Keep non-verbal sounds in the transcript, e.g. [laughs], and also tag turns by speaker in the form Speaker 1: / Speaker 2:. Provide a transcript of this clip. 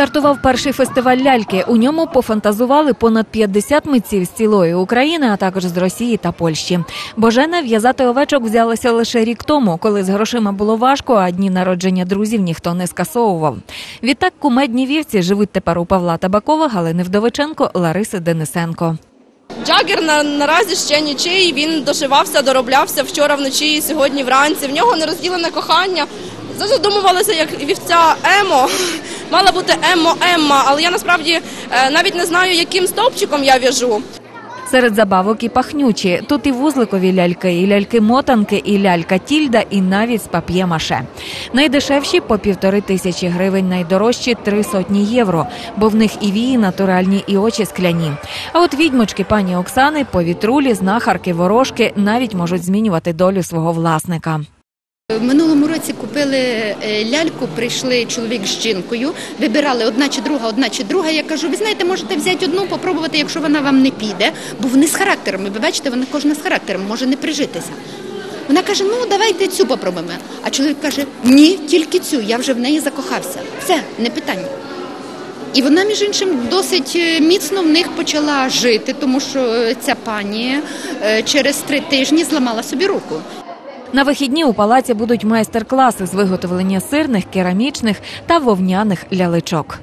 Speaker 1: Стартував перший фестиваль ляльки. У ньому пофантазували понад 50 митців з цілої України, а також з Росії та Польщі. Божена в'язати овечок взялася лише рік тому, коли з грошима було важко, а дні народження друзів ніхто не скасовував. Відтак кумедні вівці живуть тепер у Павла Табакова, Галини Вдовиченко, Лариси Денисенко.
Speaker 2: Джагер на, наразі ще нічий. Він дошивався, дороблявся вчора вночі і сьогодні вранці. В нього нерозділене кохання. Задумувалася, як вівця Емо. [laughs] Мала бути Емо Емма, але я насправді е, навіть не знаю, яким стовпчиком я в'яжу.
Speaker 1: Серед забавок і пахнючі. Тут і вузликові ляльки, і ляльки-мотанки, і лялька Тільда, і навіть з пап'є-маше. Найдешевші по півтори тисячі гривень, найдорожчі три сотні євро, бо в них і вії натуральні, і очі скляні. А от відьмочки пані Оксани, повітрулі, знахарки, ворожки навіть можуть змінювати долю свого власника.
Speaker 3: В минулому році купили е, ляльку, прийшли чоловік з жінкою, вибирали одна чи друга, одна чи друга. Я кажу, ви знаєте, можете взяти одну, попробувати, якщо вона вам не піде, бо вони з характерами. Ви бачите, вона кожна з характером може не прижитися. Вона каже: ну давайте цю попробуємо. А чоловік каже: ні, тільки цю, я вже в неї закохався. Все, не питання. І вона, між іншим, досить е, міцно в них почала жити, тому що е, ця пані через три тижні зламала собі руку.
Speaker 1: На вихідні у палаці будуть майстер-класи з виготовлення сирних, керамічних та вовняних ляличок.